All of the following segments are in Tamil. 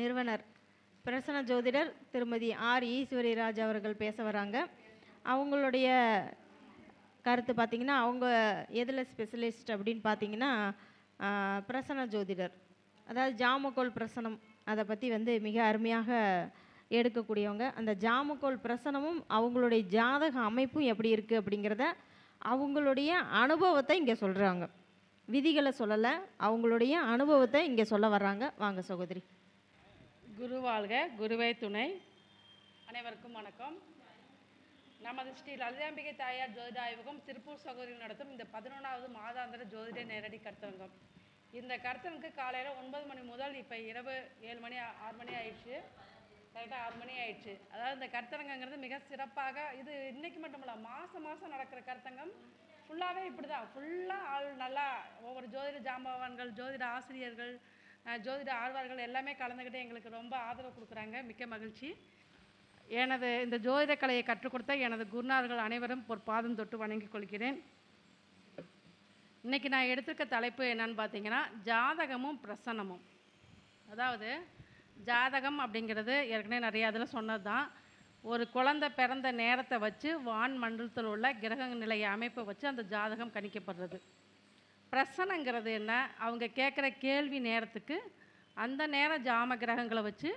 நிறுவனர். பிரசன்ன ஜோதிடர் திருமதி ஆர். ஈஸ்வரி ராஜ் அவர்கள் பேச வராங்க. அவங்களுடைய கருத்து பார்த்திங்கன்னா அவங்க எதில் ஸ்பெஷலிஸ்ட் அப்படின்னு பார்த்தீங்கன்னா பிரசன பிரசன்ன ஜோதிடர். அதாவது ஜாமக்கோல் பிரசனம் அதை பற்றி வந்து மிக அருமையாக எடுக்கக்கூடியவங்க. அந்த ஜாமக்கோல் பிரசனமும் அவங்களுடைய ஜாதக அமைப்பும் எப்படி இருக்குது அப்படிங்கிறத அவங்களுடைய அனுபவத்தை இங்கே சொல்கிறாங்க விதிகளை சொல்லலை அவங்களுடைய அனுபவத்தை இங்கே சொல்ல வர்றாங்க. வாங்க சகோதரி. குரு வாழ்க குருவே துணை. அனைவருக்கும் வணக்கம். நமது ஸ்ரீ லலிதாம்பிகை தாயார் ஜோதிட ஆய்வகம் திருப்பூர் சகோதரிகள் நடத்தும் இந்த பதினொன்றாவது மாதாந்திர ஜோதிட நேரடி கருத்தரங்கம். இந்த கருத்தரங்கு காலையில் ஒன்பது மணி முதல் இப்போ இரவு ஏழு மணி ஆறு மணி ஆயிடுச்சு. கரெக்டாக ஆறு மணி ஆயிடுச்சு. அதாவது இந்த கருத்தரங்கங்கிறது மிக சிறப்பாக இது இன்றைக்கி மட்டும் இல்லை மாதம் மாதம் நடக்கிற கருத்தங்கம் ஃபுல்லாகவே இப்படி தான் ஃபுல்லாக ஆள் நல்லா ஒவ்வொரு ஜோதிட ஜாம்பவான்கள் ஜோதிட ஆசிரியர்கள் ஜோதிட ஆழ்வார்கள் எல்லாமே கலந்துக்கிட்டு எங்களுக்கு ரொம்ப ஆதரவு கொடுக்குறாங்க. மிக்க மகிழ்ச்சி. எனது இந்த ஜோதிட கலையை கற்றுக் கொடுத்த எனது குருநார்கள் அனைவரும் ஒரு பாதம் தொட்டு வணங்கிக் கொள்கிறேன். இன்றைக்கி நான் எடுத்திருக்க தலைப்பு என்னன்னு பார்த்தீங்கன்னா ஜாதகமும் பிரசன்னமும். அதாவது ஜாதகம் அப்படிங்கிறது ஏற்கனவே நிறையா இதில் சொன்னது தான் ஒரு குழந்தை பிறந்த நேரத்தை வச்சு வான் மண்டலத்தில் உள்ள கிரக நிலைய அமைப்பை வச்சு அந்த ஜாதகம் கணிக்கப்படுறது. பிரசனங்கிறது என்ன? அவங்க கேட்குற கேள்வி நேரத்துக்கு அந்த நேர ஜாம கிரகங்களை வச்சு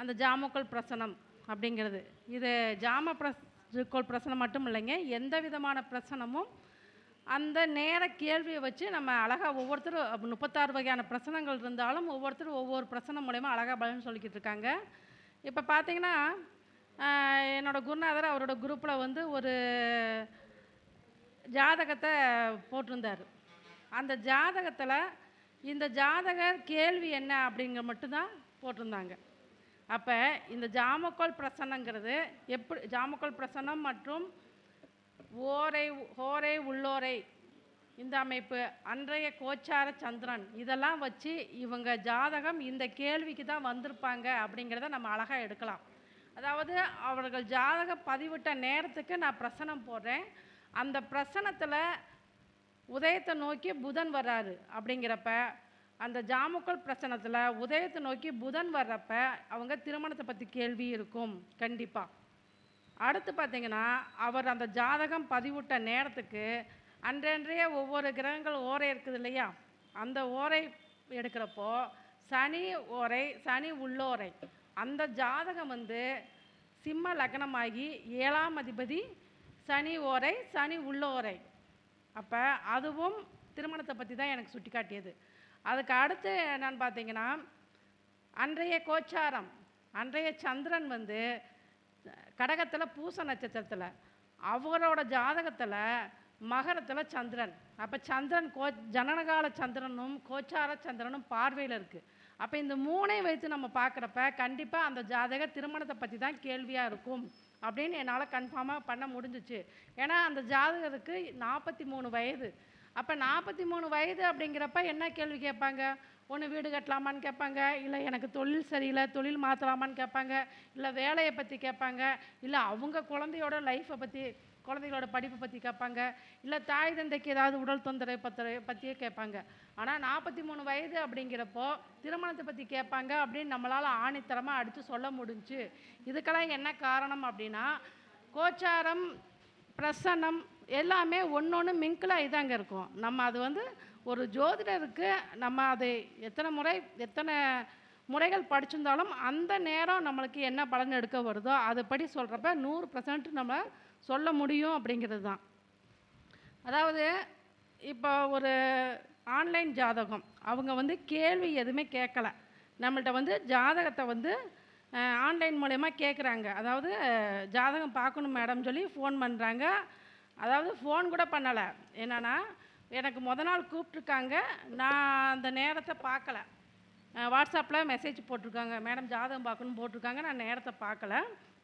அந்த ஜாமக்கோல் பிரசனம் அப்படிங்கிறது. இது ஜாம பிரஸ் பிரசனம் மட்டும் இல்லைங்க எந்த விதமான பிரசனமும் அந்த நேர கேள்வியை வச்சு நம்ம அழகாக ஒவ்வொருத்தரும் முப்பத்தாறு வகையான பிரசனங்கள் இருந்தாலும் ஒவ்வொருத்தரும் ஒவ்வொரு பிரசனம் மூலயமா அழகாக பலன் சொல்லிக்கிட்டு இருக்காங்க. இப்போ பார்த்தீங்கன்னா என்னோடய குருநாதர் அவரோட குரூப்பில் வந்து ஒரு ஜாதகத்தை போட்டிருந்தார். அந்த ஜாதகத்தில் இந்த ஜாதகர் கேள்வி என்ன அப்படிங்க மட்டும்தான் போட்டிருந்தாங்க. அப்போ இந்த ஜாமக்கோல் பிரசன்னங்கிறது எப்படி ஜாமக்கோல் பிரசன்னம் மற்றும் ஓரை ஹோரை உள்ளோரை இந்த அமைப்பு அன்றைய கோச்சார சந்திரன் இதெல்லாம் வச்சு இவங்க ஜாதகம் இந்த கேள்விக்கு தான் வந்திருப்பாங்க அப்படிங்கிறத நம்ம அழகாக எடுக்கலாம். அதாவது அவர்கள் ஜாதகம் பதிவிட்ட நேரத்துக்கு நான் பிரசனம் போடுறேன். அந்த பிரசனத்தில் உதயத்தை நோக்கி புதன் வர்றாரு அப்படிங்கிறப்ப அந்த ஜாமுக்கள் பிரச்சனத்தில் உதயத்தை நோக்கி புதன் வர்றப்ப அவங்க திருமணத்தை பற்றி கேள்வி இருக்கும் கண்டிப்பாக அடுத்து பார்த்திங்கன்னா அவர் அந்த ஜாதகம் பதிவிட்ட நேரத்துக்கு அன்றன்றைய ஒவ்வொரு கிரகங்கள் ஓரை இருக்குது இல்லையா? அந்த ஓரை எடுக்கிறப்போ சனி ஓரை சனி உள்ளோரை அந்த ஜாதகம் வந்து சிம்ம லக்னமாகி ஏழாம் அதிபதி சனி ஓரை சனி உள்ளோரை அப்போ அதுவும் திருமணத்தை பற்றி தான் எனக்கு சுட்டி காட்டியது அதுக்கு அடுத்து என்னன்னு பார்த்தீங்கன்னா அன்றைய கோச்சாரம் அன்றைய சந்திரன் வந்து கடகத்தில் பூச நட்சத்திரத்தில் அவரோட ஜாதகத்தில் மகரத்தில் சந்திரன். அப்போ சந்திரன் கோ ஜனனகால சந்திரனும் கோச்சார சந்திரனும் பார்வையில் இருக்குது அப்போ இந்த மூணையும் வைத்து நம்ம பார்க்குறப்ப கண்டிப்பாக அந்த ஜாதக திருமணத்தை பற்றி தான் கேள்வியாக இருக்கும். அப்படின்னு என்னால் கன்ஃபார்மாக பண்ண முடிஞ்சிச்சு. ஏன்னா அந்த ஜாதகருக்கு நாற்பத்தி மூணு வயது. அப்போ நாற்பத்தி மூணு வயது அப்படிங்கிறப்ப என்ன கேள்வி கேட்பாங்க? ஒன்று வீடு கட்டலாமான்னு கேட்பாங்க? இல்லை எனக்கு தொழில் சரியில்லை தொழில் மாற்றலாமான்னு கேட்பாங்க? இல்லை வேலையை பற்றி கேட்பாங்க? இல்லை அவங்க குழந்தையோட லைஃப்பை பற்றி குழந்தைகளோட படிப்பை பற்றி கேட்பாங்க. இல்லை தாய் தந்தைக்கு ஏதாவது உடல் தொந்தரவு பற்றி பற்றியே கேட்பாங்க. ஆனால் நாற்பத்தி மூணு வயது அப்படிங்கிறப்போ திருமணத்தை பற்றி கேட்பாங்க அப்படின்னு நம்மளால் ஆணித்தரமாக அடித்து சொல்ல முடிஞ்சு. இதுக்கெல்லாம் என்ன காரணம் அப்படின்னா கோச்சாரம் பிரசன்னம் எல்லாமே ஒன்று ஒன்று மிங்கிளாகி தாங்க இருக்கும். நம்ம அது வந்து ஒரு ஜோதிடருக்கு நம்ம அதை எத்தனை முறை எத்தனை முறைகள் படிச்சிருந்தாலும் அந்த நேரம் நம்மளுக்கு என்ன பலன் எடுக்க வருதோ அதுபடி சொல்கிறப்ப நூறு பர்சன்ட் நம்ம சொல்ல முடியும் அப்படிங்கிறது தான். அதாவது இப்போ ஒரு ஆன்லைன் ஜாதகம் அவங்க வந்து கேள்வி எதுவுமே கேட்கல. நம்மள்கிட்ட வந்து ஜாதகத்தை வந்து ஆன்லைன் மூலயமா கேட்குறாங்க. அதாவது ஜாதகம் பார்க்கணும் மேடம் சொல்லி ஃபோன் பண்ணுறாங்க அதாவது ஃபோன் கூட பண்ணலை. என்னென்னா எனக்கு முத நாள் கூப்பிட்ருக்காங்க நான் அந்த நேரத்தை பார்க்கல. வாட்ஸ்அப்பில் மெசேஜ் போட்டிருக்காங்க. மேடம் ஜாதகம் பார்க்கணும்னு போட்டிருக்காங்க. நான் நேரத்தை பார்க்கல.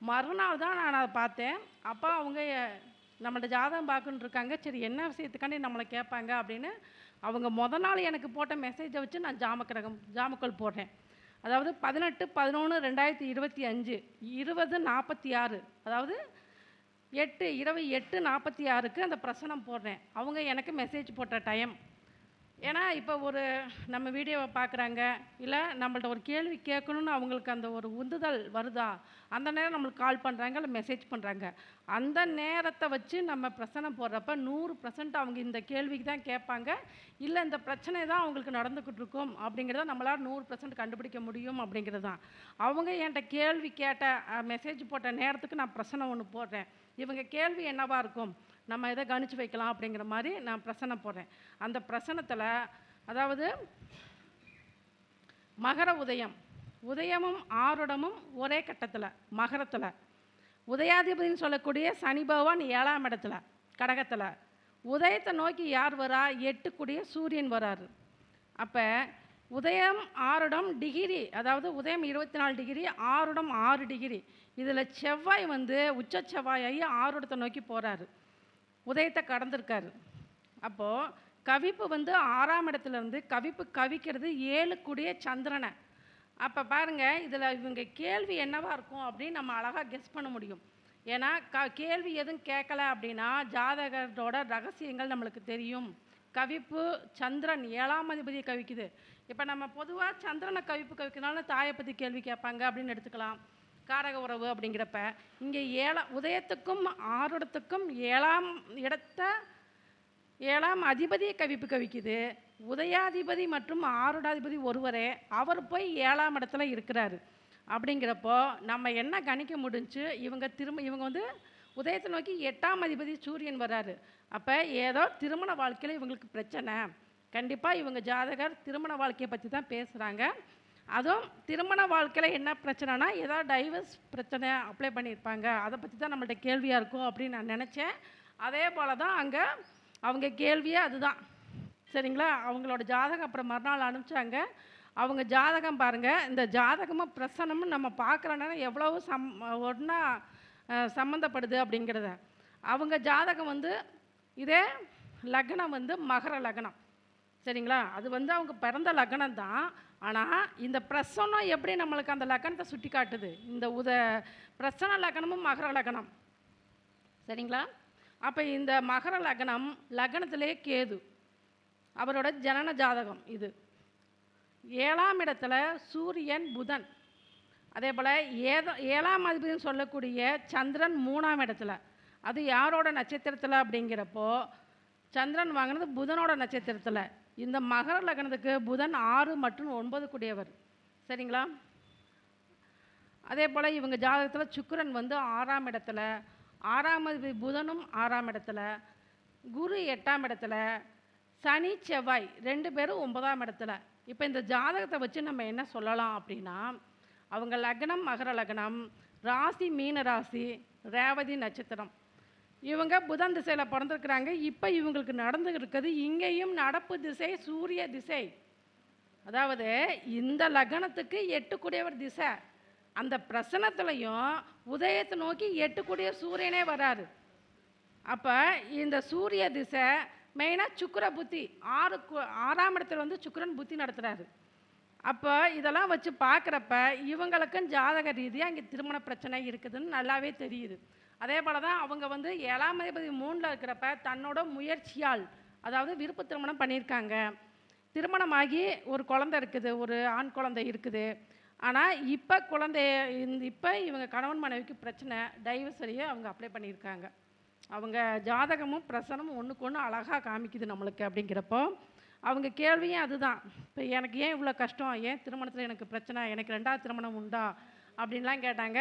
மறுநாள் தான் நான் அதை பார்த்தேன். அப்போ அவங்க அஹ், நம்மள்ட்ட ஜாதகம் பார்க்கணுன்னு இருக்காங்க. சரி என்ன விஷயத்துக்காண்டி நம்மளை கேட்பாங்க அப்படின்னு அவங்க முத நாள் எனக்கு போட்ட மெசேஜை வச்சு நான் ஜாமக்கிரகம் ஜாமக்கல் போடுறேன். அதாவது பதினெட்டு பதினொன்று ரெண்டாயிரத்தி இருபத்தி அஞ்சு இருபது நாற்பத்தி ஆறு அதாவது எட்டு இரவு எட்டு நாற்பத்தி ஆறுக்கு அந்த பிரசனம் போடுறேன். அவங்க எனக்கு மெசேஜ் போட்ட டைம் ஏன்னா இப்போ ஒரு நம்ம வீடியோவை பார்க்குறாங்க இல்லை நம்மள்ட்ட ஒரு கேள்வி கேட்கணுன்னு அவங்களுக்கு அந்த ஒரு உந்துதல் வருதா? அந்த நேரம் நம்மளுக்கு கால் பண்ணுறாங்க இல்லை மெசேஜ் பண்ணுறாங்க அந்த நேரத்தை வச்சு நம்ம பிரச்சனை போடுறப்ப நூறு பர்சன்ட் அவங்க இந்த கேள்விக்கு தான் கேட்பாங்க. இல்லை இந்த பிரச்சனை தான் அவங்களுக்கு நடந்துக்கிட்டு இருக்கும் அப்படிங்கிறத நம்மளால் நூறு பர்சன்ட் கண்டுபிடிக்க முடியும் அப்படிங்கிறது தான். அவங்க என்கிட்ட கேள்வி கேட்ட மெசேஜ் போட்ட நேரத்துக்கு நான் பிரச்சனை ஒன்று போடுறேன். இவங்க கேள்வி என்னவாக இருக்கும்? நம்ம எதை கணிச்சு வைக்கலாம் அப்படிங்கிற மாதிரி நான் பிரசனம் போடுறேன். அந்த பிரசனத்தில் அதாவது மகர உதயம். உதயமும் ஆருடமும் ஒரே கட்டத்தில் மகரத்தில். உதயாதிபதின்னு சொல்லக்கூடிய சனி பகவான் ஏழாம் இடத்துல கடகத்தில். உதயத்தை நோக்கி யார் வரா? எட்டுக்குடிய சூரியன் வராரு. அப்போ உதயம் ஆறுடம் டிகிரி அதாவது உதயம் இருபத்தி நாலு டிகிரி ஆறுடம் ஆறு டிகிரி. இதில் செவ்வாய் வந்து உச்ச செவ்வாயாகி ஆறுடத்தை நோக்கி போகிறாரு உதயத்தை கடந்திருக்காரு. அப்போது கவிப்பு வந்து ஆறாம் இடத்துல இருந்து கவிப்பு கவிக்கிறது ஏழு கூடிய சந்திரனை. அப்போ பாருங்கள் இதில் இவங்க கேள்வி என்னவாக இருக்கும் அப்படின்னு நம்ம அழகாக கெஸ் பண்ண முடியும். ஏன்னா க கேள்வி எதுவும் கேட்கல அப்படின்னா ஜாதகரோட ரகசியங்கள் நம்மளுக்கு தெரியும். கவிப்பு சந்திரன் ஏழாம் அதிபதியை கவிக்குது. இப்போ நம்ம பொதுவாக சந்திரனை கவிப்பு கவிக்கிறனால தாயை பற்றி கேள்வி கேட்பாங்க அப்படின்னு எடுத்துக்கலாம். காரக உறவு அப்படிங்கிறப்ப இங்கே ஏழா உதயத்துக்கும் ஆறுடத்துக்கும் ஏழாம் இடத்த ஏழாம் அதிபதியை கவிப்பு கவிக்குது. உதயாதிபதி மற்றும் ஆறுடாதிபதி ஒருவரே அவர் போய் ஏழாம் இடத்துல இருக்கிறாரு. அப்படிங்கிறப்போ நம்ம என்ன கணிக்க முடிஞ்சு இவங்க திரும்ப இவங்க வந்து உதயத்தை நோக்கி எட்டாம் அதிபதி சூரியன் வராரு. அப்போ ஏதோ திருமண வாழ்க்கையில் இவங்களுக்கு பிரச்சனை. கண்டிப்பாக இவங்க ஜாதகர் திருமண வாழ்க்கையை பற்றி தான் பேசுகிறாங்க அதுவும் திருமண வாழ்க்கையில் என்ன பிரச்சனைனா ஏதாவது டைவர்ஸ் பிரச்சனை அப்ளை பண்ணியிருப்பாங்க. அதை பற்றி தான் நம்மள்ட்ட கேள்வியாக இருக்கும் அப்படின்னு நான் நினச்சேன். அதே போல் தான் அங்கே அவங்க கேள்வியே அதுதான். சரிங்களா? அவங்களோட ஜாதகம் அப்புறம் மறுநாள் அனுப்பிச்சாங்க. அவங்க ஜாதகம் பாருங்கள் இந்த ஜாதகமும் பிரசனமும் நம்ம பார்க்குறோன்னா எவ்வளவு சம் ஒன்றா சம்மந்தப்படுது அப்படிங்கிறத. அவங்க ஜாதகம் வந்து இதே லக்னம் வந்து மகர லக்னம். சரிங்களா? அது வந்து அவங்க பிறந்த லக்னம் தான் ஆனால் இந்த பிரசனம் எப்படி நம்மளுக்கு அந்த லக்கணத்தை சுட்டி காட்டுது? இந்த உத பிரசன லக்கணமும் மகர லக்கணம். சரிங்களா? அப்போ இந்த மகர லக்னம் லக்னத்திலே கேது. அவரோட ஜனன ஜாதகம் இது. ஏழாம் இடத்துல சூரியன் புதன். அதே போல் ஏதோ ஏழாம் அதிபதினு சொல்லக்கூடிய சந்திரன் மூணாம் இடத்துல. அது யாரோட நட்சத்திரத்தில் அப்படிங்கிறப்போ சந்திரன் வாங்கினது புதனோட நட்சத்திரத்தில். இந்த மகர லக்னத்துக்கு புதன் ஆறு மற்றும் ஒன்பது கூடியவர் சரிங்களா? அதே போல் இவங்க ஜாதகத்தில் சுக்கரன் வந்து ஆறாம் இடத்துல ஆறாம் புதனும் ஆறாம் இடத்துல குரு எட்டாம் இடத்துல சனி செவ்வாய் ரெண்டு பேரும் ஒன்பதாம் இடத்துல. இப்போ இந்த ஜாதகத்தை வச்சு நம்ம என்ன சொல்லலாம் அப்படின்னா அவங்க லக்னம் மகர லக்னம் ராசி மீன ராசி ரேவதி நட்சத்திரம். இவங்க புதன் திசையில் பிறந்திருக்கிறாங்க. இப்போ இவங்களுக்கு நடந்து இருக்குது. இங்கேயும் நடப்பு திசை சூரிய திசை. அதாவது இந்த லக்னத்துக்கு எட்டுக்குடையவர் திசை. அந்த பிரசனத்துலையும் உதயத்தை நோக்கி எட்டுக்குடைய சூரியனே வராரு. அப்போ இந்த சூரிய திசை மெயினாக சுக்கர புத்தி. ஆறு கு- ஆறாம் இடத்துல வந்து சுக்கரன் புத்தி நடத்துகிறாரு அப்போ இதெல்லாம் வச்சு பார்க்குறப்ப இவங்களுக்கும் ஜாதக ரீதியாக இங்கே திருமண பிரச்சனை இருக்குதுன்னு நல்லாவே தெரியுது. அதே போல் தான் அவங்க வந்து ஏழாம் அதிபதி மூணில் இருக்கிறப்ப தன்னோட முயற்சியால் அதாவது விருப்ப திருமணம் பண்ணியிருக்காங்க. திருமணமாகி ஒரு குழந்தை இருக்குது ஒரு ஆண் குழந்தை இருக்குது. ஆனால் இப்போ குழந்தைய இப்போ இவங்க கணவன் மனைவிக்கு பிரச்சனை டைவர்சரியை அவங்க அப்ளை பண்ணியிருக்காங்க. அவங்க ஜாதகமும் பிரசனமும் ஒன்றுக்கு ஒன்று அழகாக காமிக்குது நம்மளுக்கு அப்படிங்கிறப்போ அவங்க கேள்வியும் அதுதான். இப்போ எனக்கு ஏன் இவ்வளோ கஷ்டம்? ஏன் திருமணத்தில் எனக்கு பிரச்சனை? எனக்கு ரெண்டாவது திருமணம் உண்டா? அப்படின்லாம் கேட்டாங்க.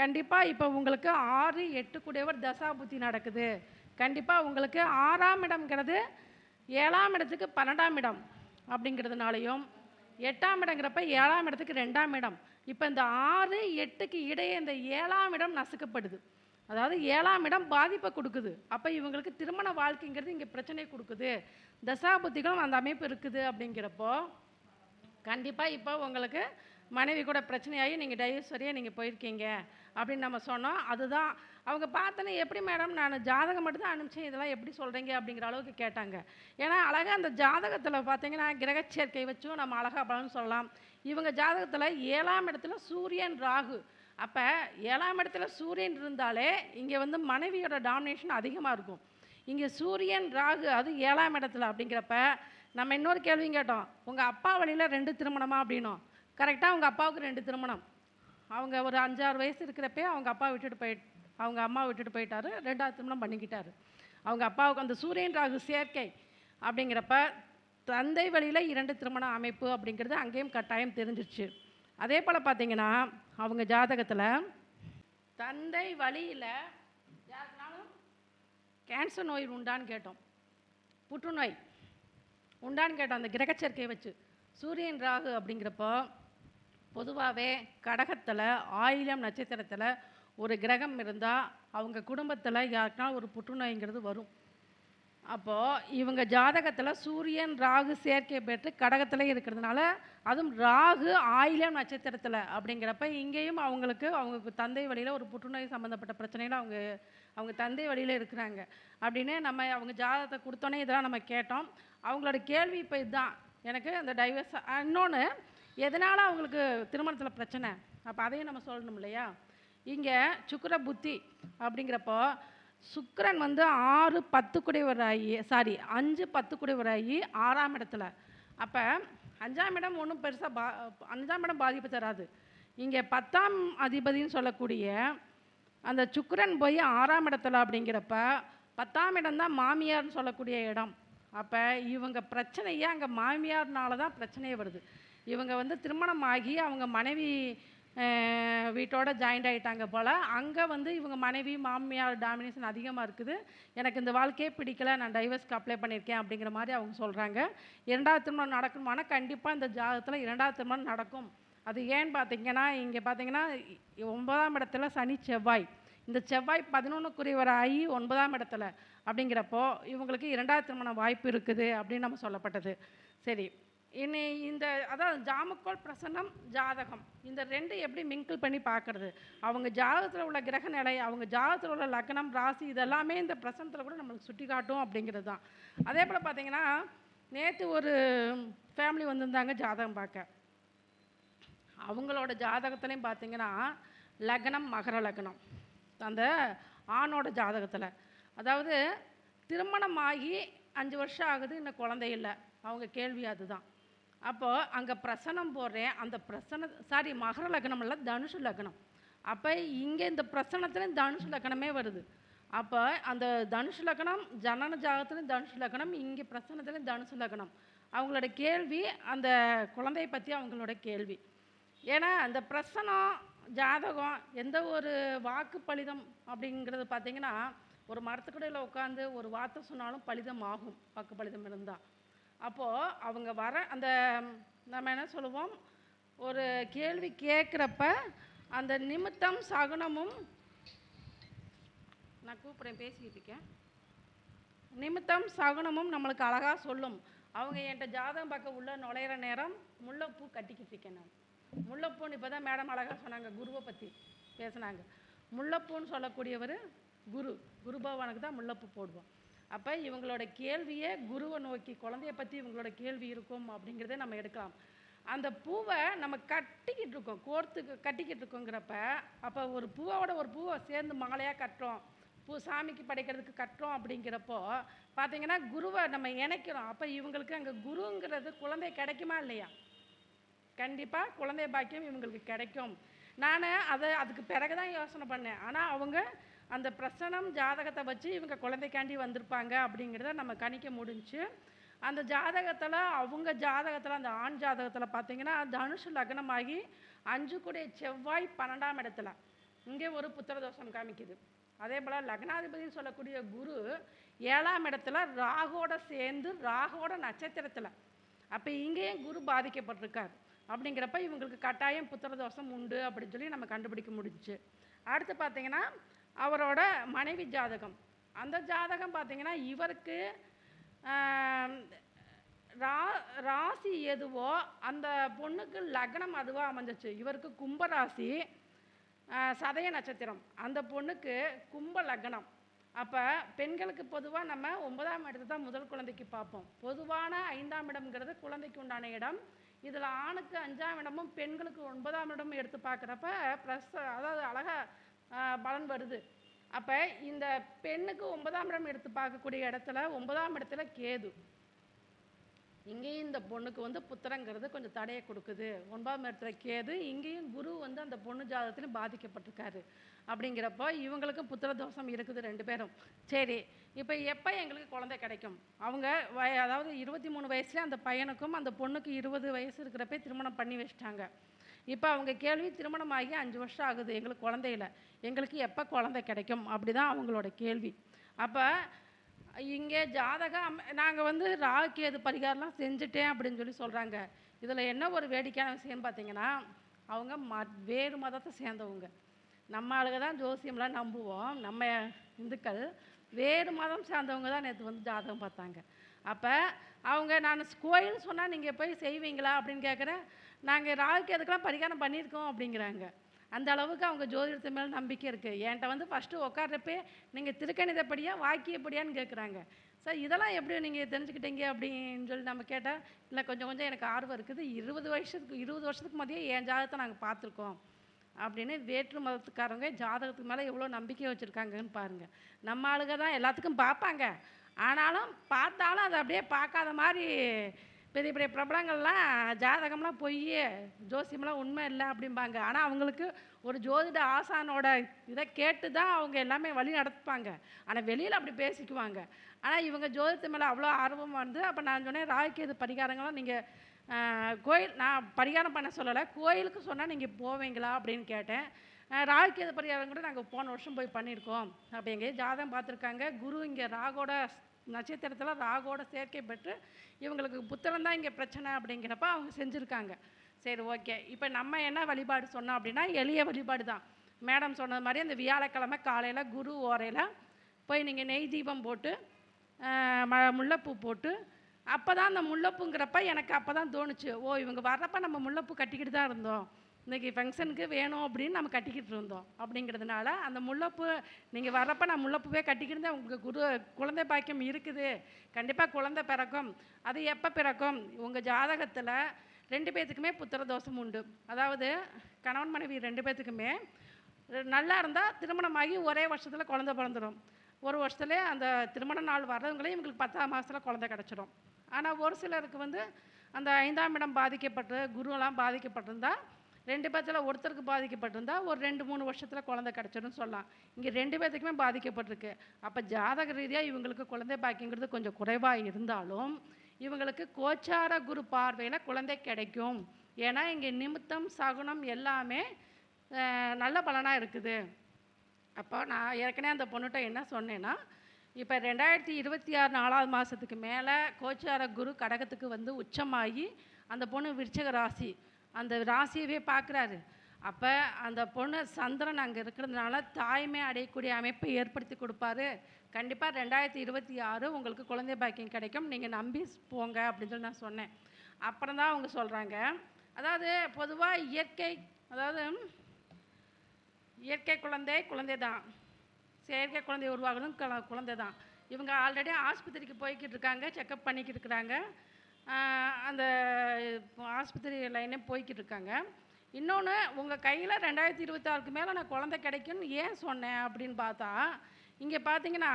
கண்டிப்பாக இப்போ உங்களுக்கு ஆறு எட்டு கூடியவர் தசா புத்தி நடக்குது. கண்டிப்பாக உங்களுக்கு ஆறாம் இடம்ங்கிறது ஏழாம் இடத்துக்கு பன்னெண்டாம் இடம் அப்படிங்கிறதுனாலையும் எட்டாம் இடங்கிறப்ப ஏழாம் இடத்துக்கு ரெண்டாம் இடம். இப்போ இந்த ஆறு எட்டுக்கு இடையே இந்த ஏழாம் இடம் நசுக்கப்படுது. அதாவது ஏழாம் இடம் பாதிப்பை கொடுக்குது. அப்போ இவங்களுக்கு திருமண வாழ்க்கைங்கிறது இங்கே பிரச்சனையை கொடுக்குது. தசாபுத்திகளும் அந்த அமைப்பு இருக்குது அப்படிங்கிறப்போ கண்டிப்பாக இப்போ உங்களுக்கு மனைவி கூட பிரச்சனையாகி நீங்கள் டைவர்ஸ் வரையே நீங்கள் போயிருக்கீங்க. அப்படின்னு நம்ம சொன்னோம். அதுதான். அவங்க பார்த்தோன்னே எப்படி மேடம் நான் ஜாதகம் மட்டும்தான் அனுப்பிச்சேன் இதெல்லாம் எப்படி சொல்கிறீங்க அப்படிங்கிற அளவுக்கு கேட்டாங்க. ஏன்னா அழகாக அந்த ஜாதகத்தில் பார்த்தீங்கன்னா கிரக சேர்க்கை வச்சும் நம்ம அழகாக பலன் சொல்லலாம். இவங்க ஜாதகத்தில் ஏழாம் இடத்துல சூரியன் ராகு. அப்போ ஏழாம் இடத்துல சூரியன் இருந்தாலே இங்கே வந்து மனைவியோட டாமினேஷன் அதிகமாக இருக்கும். இங்கே சூரியன் ராகு அது ஏழாம் இடத்துல அப்படிங்கிறப்ப நம்ம இன்னொரு கேள்வியும் கேட்டோம். உங்கள் அப்பா வழியில் ரெண்டு திருமணமா அப்படின்னோம். கரெக்டாக உங்கள் அப்பாவுக்கு ரெண்டு திருமணம். அவங்க ஒரு அஞ்சாறு வயசு இருக்கிறப்பே அவங்க அப்பா விட்டுட்டு போய் அவங்க அம்மா விட்டுட்டு போயிட்டாரு. ரெண்டாவது திருமணம் பண்ணிக்கிட்டாரு. அவங்க அப்பாவுக்கு அந்த சூரியன் ராகு சேர்க்கை அப்படிங்கிறப்ப தந்தை வழியில் இரண்டு திருமண அமைப்பு அப்படிங்கிறது அங்கேயும் கட்டாயம் தெரிஞ்சிருச்சு. அதே போல் பார்த்தீங்கன்னா அவங்க ஜாதகத்தில் தந்தை வழியில் யாருக்குனாலும் கேன்சர் நோய் உண்டான்னு கேட்டோம். புற்றுநோய் உண்டான்னு கேட்டோம் அந்த கிரகச்சேர்க்கையை வச்சு. சூரியன் ராகு அப்படிங்கிறப்போ பொதுவாகவே கடகத்தில் ஆயிலம் நட்சத்திரத்தில் ஒரு கிரகம் இருந்தால் அவங்க குடும்பத்தில் யாருக்குனா ஒரு புற்றுநோய்ங்கிறது வரும். அப்போது இவங்க ஜாதகத்தில் சூரியன் ராகு சேர்க்கை பெற்று கடகத்தில் இருக்கிறதுனால அதுவும் ராகு ஆயிலம் நட்சத்திரத்தில் அப்படிங்கிறப்ப இங்கேயும் அவங்களுக்கு அவங்க தந்தை வழியில் ஒரு புற்றுநோய் சம்மந்தப்பட்ட பிரச்சனையில் அவங்க அவங்க தந்தை வழியில் இருக்கிறாங்க. அப்படின்னு நம்ம அவங்க ஜாதகத்தை கொடுத்தோன்னே இதெல்லாம் நம்ம கேட்டோம். அவங்களோட கேள்வி இப்போ இதுதான். எனக்கு அந்த டைவர்ஸ் இன்னொன்று எதனால் அவங்களுக்கு திருமணத்தில் பிரச்சனை? அப்போ அதையும் நம்ம சொல்லணும் இல்லையா? இங்கே சுக்கர புத்தி அப்படிங்கிறப்போ சுக்கரன் வந்து ஆறு பத்து குடைவராகி சாரி அஞ்சு பத்து குடைவராகி ஆறாம் இடத்துல. அப்போ அஞ்சாம் இடம் ஒன்றும் பெருசாக பா அஞ்சாம் இடம் பாதிப்பு தராது. இங்கே பத்தாம் அதிபதின்னு சொல்லக்கூடிய அந்த சுக்கரன் போய் ஆறாம் இடத்துல அப்படிங்கிறப்ப பத்தாம் இடம் தான் மாமியார்னு சொல்லக்கூடிய இடம். அப்போ இவங்க பிரச்சனையே அங்கே மாமியார்னால தான் பிரச்சனையே வருது. இவங்க வந்து திருமணம் ஆகி அவங்க மனைவி வீட்டோட ஜாயிண்ட் ஆகிட்டாங்க போல். அங்கே வந்து இவங்க மனைவி மாமியார் டாமினேஷன் அதிகமாக இருக்குது. எனக்கு இந்த வாழ்க்கையே பிடிக்கல. நான் டைவர்ஸ்க்கு அப்ளை பண்ணியிருக்கேன் அப்படிங்கிற மாதிரி அவங்க சொல்கிறாங்க இரண்டாவது திருமணம் நடக்கணுமானா கண்டிப்பாக இந்த ஜாதகத்தில் இரண்டாவது திருமணம் நடக்கும். அது ஏன்னு பார்த்தீங்கன்னா இங்கே பார்த்தீங்கன்னா ஒன்பதாம் இடத்துல சனி செவ்வாய். இந்த செவ்வாய் பதினொன்றுக்குரியவராகி ஒன்பதாம் இடத்துல. அப்படிங்கிறப்போ இவங்களுக்கு இரண்டாவது திருமண வாய்ப்பு இருக்குது அப்படின்னு நம்ம சொல்லப்பட்டது. சரி. இனி இந்த அதான் ஜாமக்கோல் பிரசன்னம் ஜாதகம் இந்த ரெண்டு எப்படி மிங்கிள் பண்ணி பார்க்கறது? அவங்க ஜாதகத்தில் உள்ள கிரக நிலை அவங்க ஜாதகத்தில் உள்ள லக்னம் ராசி இதெல்லாமே இந்த பிரசனத்தில் கூட நம்மளுக்கு சுட்டி காட்டும் அப்படிங்கிறது தான் அதே போல் பார்த்தீங்கன்னா நேற்று ஒரு ஃபேமிலி வந்திருந்தாங்க ஜாதகம் பார்க்க. அவங்களோட ஜாதகத்துலேயும் பார்த்தீங்கன்னா லக்னம் மகர லக்னம். அந்த ஆணோட ஜாதகத்தில். அதாவது திருமணமாகி அஞ்சு வருஷம் ஆகுது இன்னும் குழந்தை இல்லை. அவங்க கேள்வி அதுதான். அப்போது அங்கே பிரசனம் போடுறேன். அந்த பிரசன சாரி மகர லக்னம் இல்லை தனுஷு லக்னம். அப்போ இங்கே இந்த பிரசனத்துலேயும் தனுஷு லக்னமே வருது. அப்போ அந்த தனுஷு லக்னம் ஜனன ஜாகத்துலேயும் தனுஷு லக்னம் இங்கே பிரசனத்துலேயும் தனுஷு லக்னம். அவங்களோட கேள்வி அந்த குழந்தையை பற்றி அவங்களோட கேள்வி. ஏன்னா அந்த பிரசனம் ஜாதகம் எந்த ஒரு வாக்கு பலிதம் அப்படிங்கிறது பார்த்தீங்கன்னா ஒரு மரத்துக்கடையில் உட்காந்து ஒரு வார்த்தை சொன்னாலும் பலிதம் ஆகும். வாக்கு பலிதம் இருந்தால் அப்போது அவங்க வர அந்த நம்ம என்ன சொல்லுவோம்? ஒரு கேள்வி கேட்குறப்ப அந்த நிமித்தம் சகுனமும் நான் கூப்பிட்றேன் பேசிக்கிட்டு இருக்கேன். நிமித்தம் சகுனமும் நம்மளுக்கு அழகாக சொல்லும். அவங்க என்கிட்ட ஜாதகம் பார்க்க உள்ளே நுழையிற நேரம் முல்லைப்பூ கட்டிக்கிட்டு இருக்கேன் நான். முல்லைப்பூன்னு இப்போ தான் மேடம் அழகாக சொன்னாங்க குருவை பற்றி பேசுனாங்க. முல்லைப்பூன்னு சொல்லக்கூடியவர் குரு. குரு பகவானுக்கு தான் முல்லைப்பூ போடுவோம். அப்போ இவங்களோட கேள்வியே குருவை நோக்கி குழந்தைய பற்றி இவங்களோட கேள்வி இருக்கும் அப்படிங்கிறத நம்ம எடுக்கலாம். அந்த பூவை நம்ம கட்டிக்கிட்டு இருக்கோம் கோர்த்து கட்டிக்கிட்டு இருக்கோங்கிறப்ப அப்போ ஒரு பூவோட ஒரு பூவை சேர்ந்து மாலையாக கட்டுறோம் பூ சாமிக்கு படைக்கிறதுக்கு கட்டுறோம் அப்படிங்கிறப்போ பார்த்தீங்கன்னா குருவை நம்ம இணைக்கிறோம். அப்போ இவங்களுக்கு அங்கே குருங்கிறது குழந்தை கிடைக்குமா இல்லையா? கண்டிப்பாக குழந்தை பாக்கியம் இவங்களுக்கு கிடைக்கும். நான் அதை அதுக்கு பிறகு தான் யோசனை பண்ணேன். ஆனால் அவங்க அந்த பிரசனம் ஜாதகத்தை வச்சு இவங்க குழந்தைக்காண்டி வந்திருப்பாங்க அப்படிங்கிறத நம்ம கணிக்க முடிஞ்சு அந்த ஜாதகத்தில் அவங்க ஜாதகத்தில் அந்த ஆண் ஜாதகத்தில் பார்த்தீங்கன்னா தனுஷு லக்னமாகி அஞ்சு கூடிய செவ்வாய் பன்னெண்டாம் இடத்துல. இங்கே ஒரு புத்திரதோஷம் காமிக்குது. அதே போல் லக்னாதிபதினு சொல்லக்கூடிய குரு ஏழாம் இடத்துல ராகோட சேர்ந்து ராகோட நட்சத்திரத்தில். அப்போ இங்கேயும் குரு பாதிக்கப்பட்டிருக்கார். அப்படிங்கிறப்ப இவங்களுக்கு கட்டாயம் புத்திரதோஷம் உண்டு அப்படின்னு சொல்லி நம்ம கண்டுபிடிக்க முடிஞ்சுச்சு அடுத்து பார்த்தீங்கன்னா அவரோட மனைவி ஜாதகம். அந்த ஜாதகம் பார்த்திங்கன்னா இவருக்கு ரா ராசி எதுவோ அந்த பொண்ணுக்கு லக்னம் அதுவாக அமைஞ்சிச்சு. இவருக்கு கும்பராசி சதய நட்சத்திரம். அந்த பொண்ணுக்கு கும்ப லக்னம். அப்போ பெண்களுக்கு பொதுவாக நம்ம ஒன்பதாம் இடத்தை தான் முதல் குழந்தைக்கு பார்ப்போம். பொதுவான ஐந்தாம் இடம்ங்கிறது குழந்தைக்கு உண்டான இடம். இதில் ஆணுக்கு அஞ்சாம் இடமும் பெண்களுக்கு ஒன்பதாம் இடமும் எடுத்து பார்க்குறப்ப ப்ளஸ் அதாவது அழகாக பலன் வருது. அப்போ இந்த பெண்ணுக்கு ஒன்பதாம் இடம் எடுத்து பார்க்கக்கூடிய இடத்துல ஒன்பதாம் இடத்துல கேது. இங்கேயும் இந்த பொண்ணுக்கு வந்து புத்திரங்கிறது கொஞ்சம் தடையை கொடுக்குது. ஒன்பதாம் இடத்துல கேது இங்கேயும் குரு வந்து அந்த பொண்ணு ஜாதகத்திலும் பாதிக்கப்பட்டிருக்காரு. அப்படிங்கிறப்போ இவங்களுக்கும் புத்திர தோஷம் இருக்குது ரெண்டு பேரும். சரி இப்போ எப்போ எங்களுக்கு குழந்தை கிடைக்கும்? அவங்க வய அதாவது இருபத்தி மூணு வயசுலேயே அந்த பையனுக்கும் அந்த பொண்ணுக்கு இருபது வயசு இருக்கிறப்ப திருமணம் பண்ணி வச்சிட்டாங்க. இப்போ அவங்க கேள்வி திருமணம் ஆகி அஞ்சு வருஷம் ஆகுது எங்களுக்கு குழந்தையில் எங்களுக்கு எப்போ குழந்தை கிடைக்கும்? அப்படி தான் அவங்களோட கேள்வி. அப்போ இங்கே ஜாதகம் நாங்கள் வந்து ராகு கேது பரிகாரம்லாம் செஞ்சுட்டேன் அப்படின்னு சொல்லி சொல்கிறாங்க இதில் என்ன ஒரு வேடிக்கையான விஷயம் பார்த்தீங்கன்னா அவங்க ம வேறு மதத்தை சேர்ந்தவங்க. நம்ம ஆளுங்க தான் ஜோசியம்லாம் நம்புவோம். நம்ம இந்துக்கள் வேறு மதம் சார்ந்தவங்க தான் நேற்று வந்து ஜாதகம் பார்த்தாங்க. அப்போ அவங்க நான் கோயில் சொன்னால் நீங்கள் போய் செய்வீங்களா அப்படின்னு கேட்குறேன் நாங்கள் ராகுக்கு அதுக்கெல்லாம் பரிகாரம் பண்ணியிருக்கோம் அப்படிங்கிறாங்க. அந்த அளவுக்கு அவங்க ஜோதிடத்து மேலே நம்பிக்கை இருக்குது என்கிட்ட வந்து ஃபஸ்ட்டு உட்கார்றப்பே நீங்கள் திருக்கணிதப்படியா வாக்கியப்படியான்னு கேட்குறாங்க சார் இதெல்லாம் எப்படி நீங்கள் தெரிஞ்சுக்கிட்டீங்க அப்படின்னு சொல்லி நம்ம கேட்டால் இல்லை கொஞ்சம் கொஞ்சம் எனக்கு ஆர்வம் இருக்குது. இருபது வருஷத்துக்கு இருபது வருஷத்துக்கு மதியம் என் ஜாதகத்தை நாங்கள் பார்த்துருக்கோம். அப்படின்னு வேற்று மதத்துக்காரங்க ஜாதகத்துக்கு மேலே எவ்வளோ நம்பிக்கை வச்சுருக்காங்கன்னு பாருங்கள் நம்ம ஆளுங்க தான் எல்லாத்துக்கும் பார்ப்பாங்க. ஆனாலும் பார்த்தாலும் அதை அப்படியே பார்க்காத மாதிரி பெரிய பெரிய பிரபலங்கள்லாம் ஜாதகம்லாம் பொய் ஜோசியம்லாம் உண்மை இல்லை அப்படிம்பாங்க. ஆனால் அவங்களுக்கு ஒரு ஜோதிட ஆசானோட இதை கேட்டு தான் அவங்க எல்லாமே வழி நடத்துப்பாங்க. ஆனால் வெளியில் அப்படி பேசிக்குவாங்க. ஆனால் இவங்க ஜோதிடத்து மேலே அவ்வளோ ஆர்வமாக வந்து அப்போ நான் சொன்னேன் ராகுகேது பரிகாரங்களாம் நீங்கள் கோயில் நான் பரிகாரம் பண்ண சொல்லலை கோயிலுக்கு சொன்னால் நீங்கள் போவீங்களா அப்படின்னு கேட்டேன். அஹ் ராகுகேது பரிகாரம் கூட நாங்கள் போன வருஷம் போய் பண்ணியிருக்கோம். அப்போ எங்கேயும் ஜாதகம் பார்த்துருக்காங்க. குரு இங்கே ராகோட நட்சத்திரத்தில் ராகோட சேர்க்கை பெற்று இவங்களுக்கு புத்திரம் தான் இங்கே பிரச்சனை அப்படிங்கிறப்ப அவங்க செஞ்சுருக்காங்க. சரி ஓகே. இப்போ நம்ம என்ன வழிபாடு சொன்னோம் அப்படின்னா எளிய வழிபாடு தான். மேடம் சொன்னது மாதிரி அந்த வியாழக்கிழமை காலையில் குரு ஓரையில் போய் நீங்கள் நெய் தீபம் போட்டு ம முல்லைப்பூ போட்டு அப்போ தான் அந்த முல்லைப்பூங்கிறப்ப எனக்கு அப்போ தான் தோணுச்சு. ஓ இவங்க வர்றப்ப நம்ம முல்லைப்பூ கட்டிக்கிட்டு தான் இருந்தோம். இன்றைக்கி ஃபங்க்ஷனுக்கு வேணும் அப்படின்னு நம்ம கட்டிக்கிட்டு இருந்தோம். அப்படிங்கிறதுனால அந்த முல்லைப்பூ நீங்கள் வரப்போ நான் முல்லைப்பூவே கட்டிக்கிட்டு இருந்தேன் உங்கள் குரு குழந்தை பாக்கியம் இருக்குது. கண்டிப்பாக குழந்தை பிறக்கும். அது எப்போ பிறக்கும்? உங்கள் ஜாதகத்தில் ரெண்டு பேர்த்துக்குமே புத்திர தோஷம் உண்டு. அதாவது கணவன் மனைவி ரெண்டு பேர்த்துக்குமே நல்லா இருந்தால் திருமணமாகி ஒரே வருஷத்தில் குழந்தை பிறந்துடும் ஒரு வருஷத்துலேயே அந்த திருமண நாள் வர்றவங்களே இவங்களுக்கு பத்தாம் மாதத்தில் குழந்தை கிடச்சிடும் ஆனால் ஒரு சிலருக்கு வந்து அந்த ஐந்தாம் இடம் பாதிக்கப்பட்டு குருவெல்லாம் பாதிக்கப்பட்டிருந்தால் ரெண்டு பேர்த்தில் ஒருத்தருக்கு பாதிக்கப்பட்டிருந்தால் ஒரு ரெண்டு மூணு வருஷத்தில் குழந்தை கிடச்சிடும் சொல்லலாம். இங்கே ரெண்டு பேர்த்துக்குமே பாதிக்கப்பட்டிருக்கு. அப்போ ஜாதக ரீதியாக இவங்களுக்கு குழந்தை பாக்கியங்கிறது கொஞ்சம் குறைவாக இருந்தாலும் இவங்களுக்கு கோச்சார குரு பார்வையில் குழந்தை கிடைக்கும். ஏன்னா இங்கே நிமித்தம் சகுனம் எல்லாமே நல்ல பலனாக இருக்குது. அப்போ நான் ஏற்கனவே அந்த பொண்ணுகிட்ட என்ன சொன்னேன்னா இப்போ ரெண்டாயிரத்தி இருபத்தி ஆறு நாலாவது மாதத்துக்கு மேலே கோச்சார குரு கடகத்துக்கு வந்து உச்சமாகி அந்த பொண்ணு விருச்சக ராசி. அந்த ராசியவே பார்க்குறாரு. அப்போ அந்த பொண்ணு சந்திரன் அங்கே இருக்கிறதுனால தாய்மை அடையக்கூடிய அமைப்பை ஏற்படுத்தி கொடுப்பாரு. கண்டிப்பாக ரெண்டாயிரத்தி இருபத்தி ஆறு உங்களுக்கு குழந்தை பாக்கியம் கிடைக்கும். நீங்கள் நம்பி போங்க அப்படின்னு சொல்லி நான் சொன்னேன். அப்புறம் தான் அவங்க சொல்கிறாங்க அதாவது பொதுவாக இயற்கை அதாவது இயற்கை குழந்தை குழந்தை தான். செயற்கை குழந்தை உருவாகணும் குழந்தை தான். இவங்க ஆல்ரெடி ஆஸ்பத்திரிக்கு போய்கிட்டு இருக்காங்க செக்கப் பண்ணிக்கிட்டு இருக்கிறாங்க. அந்த ஆஸ்பத்திரி லைனே போய்கிட்டு இருக்காங்க இன்னொன்று உங்கள் கையில் ரெண்டாயிரத்தி இருபத்தாறுக்கு மேலே நான் குழந்தை கிடைக்கும்னு ஏன் சொன்னேன் அப்படின்னு பார்த்தா இங்கே பார்த்தீங்கன்னா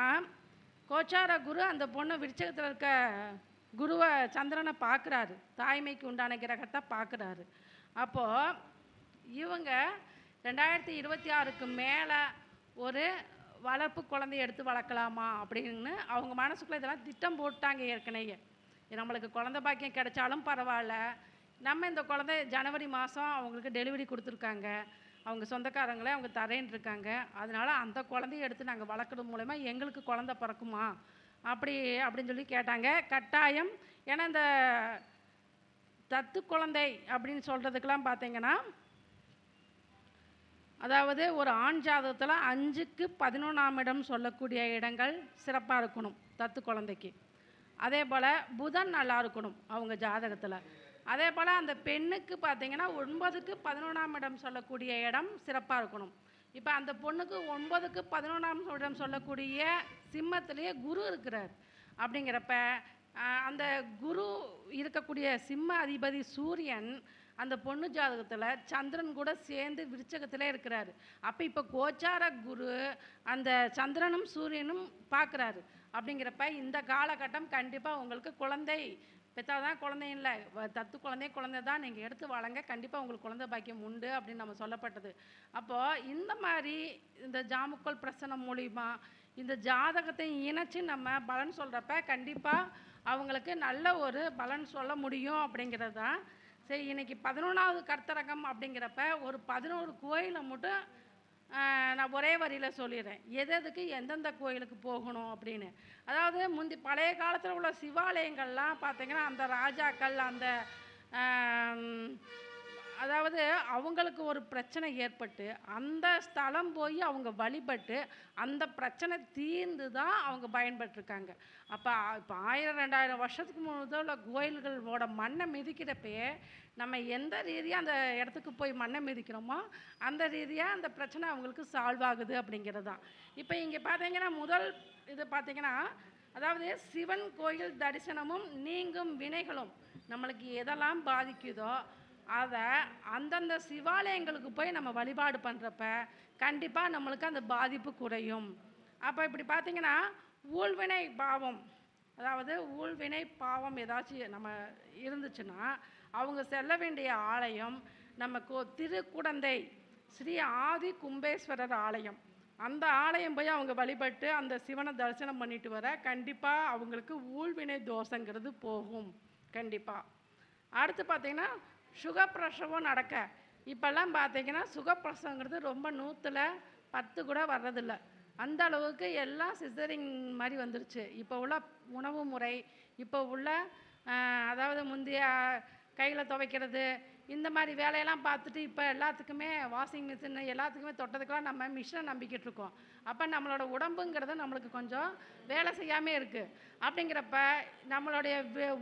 கோச்சார குரு அந்த பொண்ணு விருச்சகத்தில் இருக்க குருவை சந்திரனை பார்க்குறாரு தாய்மைக்கு உண்டான கிரகத்தை பார்க்குறாரு அப்போது இவங்க ரெண்டாயிரத்தி இருபத்தி ஆறுக்கு மேலே ஒரு வளர்ப்பு குழந்தைய எடுத்து வளர்க்கலாமா அப்படின்னு அவங்க மனசுக்குள்ளே இதெல்லாம் திட்டம் போட்டாங்க ஏற்கனவே. நம்மளுக்கு குழந்த பாக்கியம் கிடைச்சாலும் பரவாயில்ல. நம்ம இந்த குழந்தை ஜனவரி மாதம் அவங்களுக்கு டெலிவரி கொடுத்துருக்காங்க. அவங்க சொந்தக்காரங்களே அவங்க தரேன்னு இருக்காங்க அதனால அந்த குழந்தைய எடுத்து நாங்கள் வளர்க்குறது மூலயமா எங்களுக்கு குழந்த பிறக்குமா? அப்படி அப்படின்னு சொல்லி கேட்டாங்க. கட்டாயம். ஏன்னா இந்த தத்து குழந்தை அப்படின்னு சொல்கிறதுக்கெல்லாம் பார்த்தீங்கன்னா அதாவது ஒரு ஆண் ஜாதகத்தில் அஞ்சுக்கு பதினொன்றாம் இடம் சொல்லக்கூடிய இடங்கள் சிறப்பாக இருக்கணும் தத்து குழந்தைக்கு. அதே போல் புதன் நல்லா இருக்கணும் அவங்க ஜாதகத்தில். அதே போல் அந்த பெண்ணுக்கு பார்த்தீங்கன்னா ஒன்பதுக்கு பதினொன்றாம் இடம் சொல்லக்கூடிய இடம் சிறப்பாக இருக்கணும். இப்போ அந்த பொண்ணுக்கு ஒன்பதுக்கு பதினொன்றாம் இடம் சொல்லக்கூடிய சிம்மத்திலேயே குரு இருக்கிறார். அப்படிங்கிறப்ப அந்த குரு இருக்கக்கூடிய சிம்ம அதிபதி சூரியன் அந்த பொண்ணு ஜாதகத்தில் சந்திரன் கூட சேர்ந்து விருச்சகத்திலே இருக்கிறாரு. அப்போ இப்போ கோச்சார குரு அந்த சந்திரனும் சூரியனும் பார்க்குறாரு அப்படிங்கிறப்ப இந்த காலகட்டம் கண்டிப்பாக உங்களுக்கு குழந்தை. பெற்றாதான் குழந்தை இல்லை. தத்து குழந்தை குழந்தை தான் நீங்கள் எடுத்து வளங்க. கண்டிப்பாக உங்களுக்கு குழந்தை பாக்கியம் உண்டு அப்படின்னு நம்ம சொல்லப்பட்டது. அப்போது இந்த மாதிரி இந்த ஜாமுக்கோல் பிரசனம் மூலிமா இந்த ஜாதகத்தை இணைச்சி நம்ம பலன் சொல்கிறப்ப கண்டிப்பாக அவங்களுக்கு நல்ல ஒரு பலன் சொல்ல முடியும் அப்படிங்கிறது தான். சரி இன்னைக்கு பதினொன்றாவது கர்த்தரகம் அப்படிங்கிறப்ப ஒரு பதினோரு கோயிலை மட்டும் நான் ஒரே வரியில் சொல்லிடுறேன். எது எதுக்கு எந்தெந்த கோயிலுக்கு போகணும் அப்படின்னு. அதாவது முந்தி பழைய காலத்தில் உள்ள சிவாலயங்கள்லாம் பார்த்திங்கன்னா அந்த ராஜாக்கள் அந்த அதாவது அவங்களுக்கு ஒரு பிரச்சனை ஏற்பட்டு அந்த ஸ்தலம் போய் அவங்க வழிபட்டு அந்த பிரச்சனை தீர்ந்து தான் அவங்க பயன்பட்டிருக்காங்க. அப்போ இப்போ ஆயிரம் ரெண்டாயிரம் வருஷத்துக்கு முதல்ல கோயில்களோட மண்ணை மிதிக்கிறப்பயே நம்ம எந்த ரீதியாக அந்த இடத்துக்கு போய் மண்ணை மிதிக்கிறோமோ அந்த ரீதியாக அந்த பிரச்சனை அவங்களுக்கு சால்வ் ஆகுது அப்படிங்கிறது தான் இப்போ இங்கே பார்த்தீங்கன்னா முதல் இது பார்த்தீங்கன்னா அதாவது சிவன் கோயில் தரிசனமும் நீங்கும் வினைகளும் நம்மளுக்கு எதெல்லாம் பாதிக்குதோ அதை அந்தந்த சிவாலயங்களுக்கு போய் நம்ம வழிபாடு பண்ணுறப்ப கண்டிப்பாக நம்மளுக்கு அந்த பாதிப்பு குறையும். அப்போ இப்படி பார்த்தீங்கன்னா ஊழ்வினை பாவம் அதாவது ஊழ்வினை பாவம் ஏதாச்சும் நம்ம இருந்துச்சுன்னா அவங்க செல்ல வேண்டிய ஆலயம் நம்ம கோ திருக்குடந்தை ஸ்ரீ ஆதி கும்பேஸ்வரர் ஆலயம். அந்த ஆலயம் போய் அவங்க வழிபட்டு அந்த சிவனை தரிசனம் பண்ணிட்டு வர கண்டிப்பாக அவங்களுக்கு ஊழ்வினை தோஷங்கிறது போகும். கண்டிப்பாக அடுத்து பார்த்தீங்கன்னா சுகப்பிரசவம் நடக்க. இப்போல்லாம் பார்த்தீங்கன்னா சுகப்பிரசவங்கிறது ரொம்ப நூற்றில் பத்து கூட வர்றதில்ல. அந்த அளவுக்கு எல்லாம் சிசரிங் மாதிரி வந்துருச்சு. இப்போ உள்ள உணவு முறை இப்போ உள்ள அதாவது முந்தைய கையில் துவைக்கிறது இந்த மாதிரி வேலையெல்லாம் பார்த்துட்டு இப்போ எல்லாத்துக்குமே வாஷிங் மிஷின் எல்லாத்துக்குமே தொட்டதுக்கெல்லாம் நம்ம மிஷினை நம்பிக்கிட்டு இருக்கோம். அப்போ நம்மளோட உடம்புங்கிறது நம்மளுக்கு கொஞ்சம் வேலை செய்யாமல் இருக்குது அப்படிங்கிறப்ப நம்மளுடைய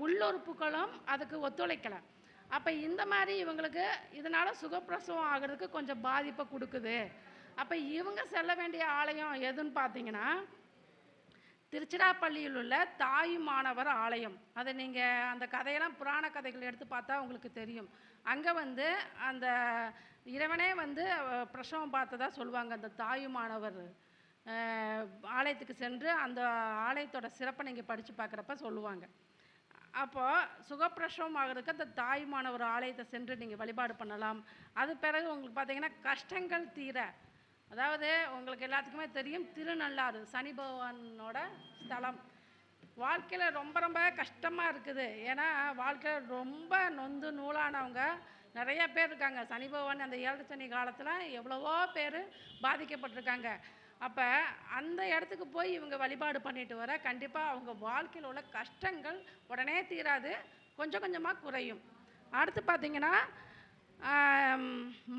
உள்ளுறுப்புகளும் அதுக்கு ஒத்துழைக்கலை. அப்போ இந்த மாதிரி இவங்களுக்கு இதனால் சுகப்பிரசவம் ஆகிறதுக்கு கொஞ்சம் பாதிப்பை கொடுக்குது. அப்போ இவங்க செல்ல வேண்டிய ஆலயம் எதுன்னு பார்த்தீங்கன்னா திருச்சிராப்பள்ளியில் உள்ள தாயுமானவர் ஆலயம். அதை நீங்கள் அந்த கதையெல்லாம் புராண கதைகள் எடுத்து பார்த்தா உங்களுக்கு தெரியும். அங்கே வந்து அந்த இறைவனே வந்து பிரசவம் பார்த்ததா சொல்லுவாங்க அந்த தாயுமானவர் மாணவர். ஆலயத்துக்கு சென்று அந்த ஆலயத்தோட சிறப்பை நீங்கள் படித்து பார்க்குறப்ப சொல்லுவாங்க. அப்போ சுகப்பிரசவம் ஆகிறதுக்கு அந்த தாய்மானவர் ஆலயத்தை சென்று நீங்கள் வழிபாடு பண்ணலாம். அது பிறகு உங்களுக்கு பார்த்தீங்கன்னா கஷ்டங்கள் தீர. அதாவது உங்களுக்கு எல்லாத்துக்குமே தெரியும் திருநள்ளாறு சனி பகவானோட ஸ்தலம். வாழ்க்கையில் ரொம்ப ரொம்ப கஷ்டமாக இருக்குது. ஏன்னா வாழ்க்கையில் ரொம்ப நொந்து நூலானவங்க நிறைய பேர் இருக்காங்க. சனி பகவான் அந்த ஏழு சனி காலத்தில் எவ்வளவோ பேர் பாதிக்கப்பட்டிருக்காங்க. அப்போ அந்த இடத்துக்கு போய் இவங்க வழிபாடு பண்ணிட்டு வர கண்டிப்பாக அவங்க வாழ்க்கையில் உள்ள கஷ்டங்கள் உடனே தீராது. கொஞ்சம் கொஞ்சமாக குறையும். அடுத்து பார்த்தீங்கன்னா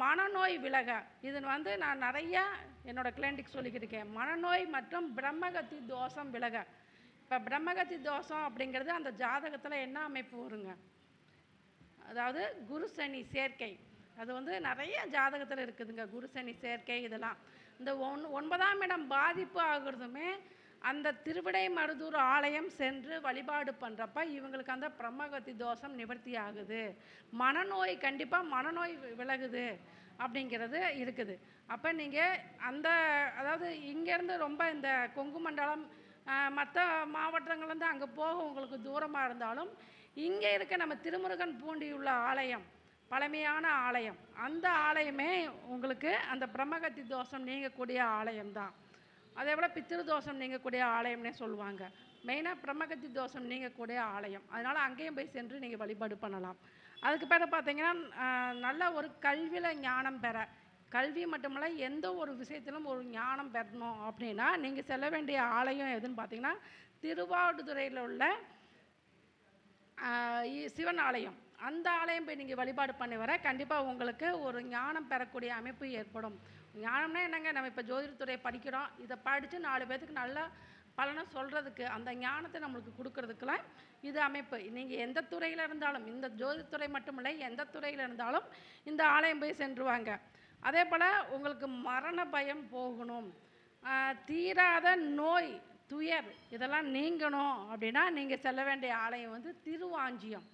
மனநோய் விலக. இது வந்து நான் நிறையா என்னோட கிளைண்ட்டுக்கு சொல்லிக்கிட்டு இருக்கேன் மனநோய் மற்றும் பிரம்மகத்தி தோஷம் விலக. இப்போ பிரம்மகத்தி தோஷம் அப்படிங்கிறது அந்த ஜாதகத்தில் என்ன அமைப்பு வருங்க? அதாவது குரு சனி சேர்க்கை. அது வந்து நிறைய ஜாதகத்தில் இருக்குதுங்க. குரு சனி சேர்க்கை இதெல்லாம். இந்த ஒன் ஒன்பதாம் இடம் பாதிப்பு ஆகுறதுமே அந்த திருவிடை மருதூர் ஆலயம் சென்று வழிபாடு பண்ணுறப்ப இவங்களுக்கு அந்த பிரம்மகத்தி தோஷம் நிவர்த்தி ஆகுது. மனநோய் கண்டிப்பாக மனநோய் விலகுது அப்படிங்கிறது இருக்குது. அப்போ நீங்கள் அந்த அதாவது இங்கேருந்து ரொம்ப இந்த கொங்கு மண்டலம் மற்ற மாவட்டங்கள்லேருந்து அங்கே போக உங்களுக்கு தூரமாக இருந்தாலும் இங்கே இருக்க நம்ம திருமுருகன் பூண்டியுள்ள ஆலயம் பழமையான ஆலயம். அந்த ஆலயமே உங்களுக்கு அந்த பிரம்மகத்தி தோஷம் நீங்கக்கூடிய ஆலயம்தான். அதே போல் பித்திரு தோஷம் நீங்கக்கூடிய ஆலயம்னே சொல்லுவாங்க. மெயினாக பிரம்மகத்தி தோஷம் நீங்கக்கூடிய ஆலயம். அதனால் அங்கேயும் போய் சென்று நீங்கள் வழிபாடு பண்ணலாம். அதுக்கு பிறகு பார்த்தீங்கன்னா நல்ல ஒரு கல்வியில் ஞானம் பெற. கல்வி மட்டுமல்ல எந்த ஒரு விஷயத்திலும் ஒரு ஞானம் பெறணும் அப்படின்னா நீங்கள் செல்ல வேண்டிய ஆலயம் எதுன்னு பார்த்தீங்கன்னா திருவாவடுதுறையில் உள்ள இ- சிவன் ஆலயம். அந்த ஆலயம் போய் நீங்கள் வழிபாடு பண்ணி வர கண்டிப்பாக உங்களுக்கு ஒரு ஞானம் பெறக்கூடிய அமைப்பு ஏற்படும். ஞானம்னா என்னங்க? நம்ம இப்போ ஜோதிடத்துறையை படிக்கிறோம். இதை படித்து நாலு பேர்த்துக்கு நல்ல பலனை சொல்கிறதுக்கு அந்த ஞானத்தை நம்மளுக்கு கொடுக்கறதுக்கெல்லாம் இது அமைப்பு. நீங்கள் எந்த துறையில் இருந்தாலும் இந்த ஜோதித்துறை மட்டுமில்லை எந்த துறையில் இருந்தாலும் இந்த ஆலயம் போய் சென்றுவாங்க அதே போல் உங்களுக்கு மரண பயம் போகணும். தீராத நோய் துயர் இதெல்லாம் நீங்கணும் அப்படின்னா நீங்கள் செல்ல வேண்டிய ஆலயம் வந்து திருவாஞ்சியம்.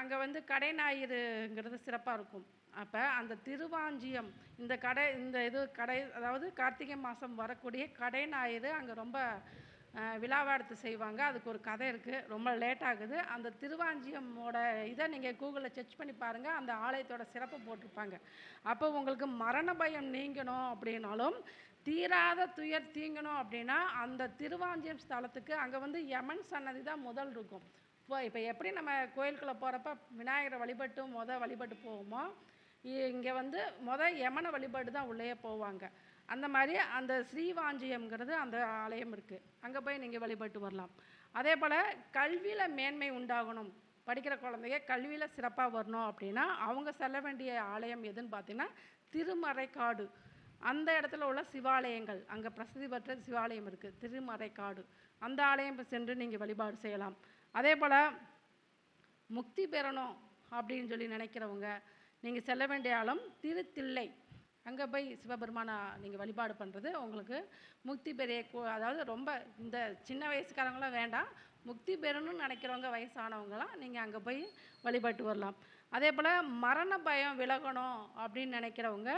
அங்கே வந்து கடை ஞாயிறுங்கிறது சிறப்பாக இருக்கும். அப்போ அந்த திருவாஞ்சியம் இந்த கடை இந்த இது கடை அதாவது கார்த்திகை மாதம் வரக்கூடிய கடை ஞாயிறு அங்கே ரொம்ப விழாவாடுத்து செய்வாங்க. அதுக்கு ஒரு கதை இருக்குது ரொம்ப லேட் ஆகுது. அந்த திருவாஞ்சியமோட இதை நீங்கள் கூகுளில் சர்ச் பண்ணி பாருங்கள் அந்த ஆலயத்தோட சிறப்பு போட்டிருப்பாங்க. அப்போ உங்களுக்கு மரண பயம் நீங்கணும் அப்படின்னாலும் தீராத துயர் தீங்கணும் அப்படின்னா அந்த திருவாஞ்சியம் ஸ்தலத்துக்கு அங்கே வந்து யமன் சன்னதி தான் முதல் இருக்கும். இப்போ இப்போ எப்படி நம்ம கோயிலுக்குள்ளே போகிறப்ப விநாயகரை வழிபட்டு முத வழிபட்டு போவோமோ இங்கே வந்து மொதல் யமன வழிபாடு தான் உள்ளேயே போவாங்க. அந்த மாதிரி அந்த ஸ்ரீவாஞ்சியம்ங்கிறது அந்த ஆலயம் இருக்குது அங்கே போய் நீங்கள் வழிபட்டு வரலாம். அதே போல் கல்வியில் மேன்மை உண்டாகணும். படிக்கிற குழந்தைங்க கல்வியில் சிறப்பாக வரணும் அப்படின்னா அவங்க செல்ல வேண்டிய ஆலயம் எதுன்னு பார்த்தீங்கன்னா திருமறைக்காடு. அந்த இடத்துல உள்ள சிவாலயங்கள் அங்கே பிரசித்தி பெற்ற சிவாலயம் இருக்குது திருமறைக்காடு. அந்த ஆலயம் சென்று நீங்கள் வழிபாடு செய்யலாம். அதே போல் முக்தி பெறணும் அப்படின்னு சொல்லி நினைக்கிறவங்க நீங்கள் செல்ல வேண்டிய ஆழம் திருத்தில்லை. அங்கே போய் சிவபெருமானை நீங்கள் வழிபாடு பண்ணுறது உங்களுக்கு முக்தி பெரிய அதாவது ரொம்ப இந்த சின்ன வயசுக்காரங்களாம் வேண்டாம். முக்தி பெறணும்னு நினைக்கிறவங்க வயசானவங்களாம் நீங்கள் அங்கே போய் வழிபட்டு வரலாம். அதே போல் மரண பயம் விலகணும் அப்படின்னு நினைக்கிறவங்க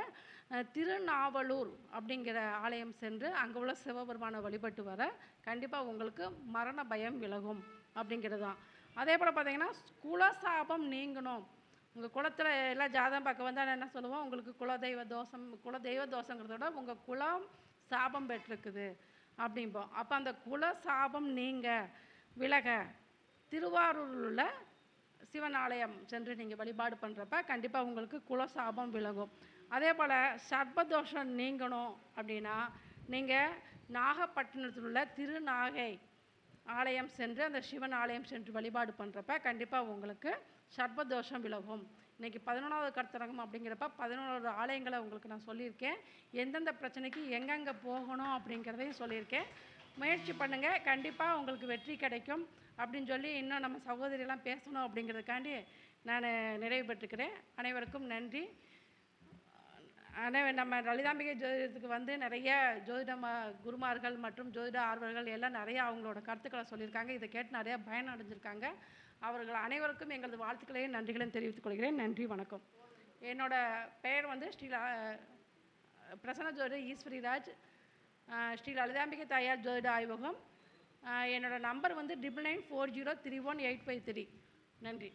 திருநாவலூர் அப்படிங்கிற ஆலயம் சென்று அங்கே உள்ள சிவபெருமானை வழிபட்டு வர கண்டிப்பாக உங்களுக்கு மரண பயம் விலகும். அப்படிங்கிறது தான் அதே போல் பார்த்தீங்கன்னா குலசாபம் நீங்கணும். உங்கள் குளத்தில் எல்லாம் ஜாதகம் பார்க்க வந்தால் என்ன சொல்லுவோம்? உங்களுக்கு குலதெய்வ தோஷம் குலதெய்வ தோஷங்கிறத விட உங்கள் குலம் சாபம் பெற்றிருக்குது அப்படிம்போம். அப்போ அந்த குல சாபம் நீங்க. விலக திருவாரூரில் உள்ள சிவன் ஆலயம் சென்று நீங்கள் வழிபாடு பண்ணுறப்ப கண்டிப்பாக உங்களுக்கு குலசாபம் விலகும். அதே போல் சர்ப்பதோஷம் நீங்கணும் அப்படின்னா நீங்கள் நாகப்பட்டினத்தில் உள்ள திருநாகை ஆலயம் சென்று அந்த சிவன் ஆலயம் சென்று வழிபாடு பண்ணுறப்ப கண்டிப்பாக உங்களுக்கு சர்ப்பதோஷம் விலகும். இன்றைக்கி பதினொன்றாவது கருத்தரங்கம் அப்படிங்கிறப்ப பதினோரு ஆலயங்களை உங்களுக்கு நான் சொல்லியிருக்கேன். எந்தெந்த பிரச்சனைக்கு எங்கெங்கே போகணும் அப்படிங்கிறதையும் சொல்லியிருக்கேன். முயற்சி பண்ணுங்கள் கண்டிப்பாக உங்களுக்கு வெற்றி கிடைக்கும். அப்படின்னு சொல்லி இன்னும் நம்ம சகோதரியெல்லாம் பேசணும் அப்படிங்கிறதுக்காண்டி நான் நிறைவு பெற்றுக்கிறேன். அனைவருக்கும் நன்றி. ஆனால் நம்ம லலிதாம்பிகை ஜோதிடத்துக்கு வந்து நிறைய ஜோதிட ம- குருமார்கள் மற்றும் ஜோதிட ஆர்வலர்கள் எல்லாம் நிறைய அவங்களோட கருத்துக்களை சொல்லியிருக்காங்க. இதை கேட்டு நிறைய பயன் அடைஞ்சிருக்காங்க அவர்கள் அனைவருக்கும் எங்களது வாழ்த்துக்களையும் நன்றிகளையும் தெரிவித்துக் கொள்கிறேன். நன்றி வணக்கம். என்னோட பெயர் வந்து ஸ்ரீ பிரசன்ன ஜோதிட ஈஸ்வரிராஜ். ஸ்ரீ லலிதாம்பிகை தாயார் ஜோதிட ஆய்வகம். என்னோடய என்னோட நம்பர் வந்து triple nine four zero three one eight five three. நன்றி.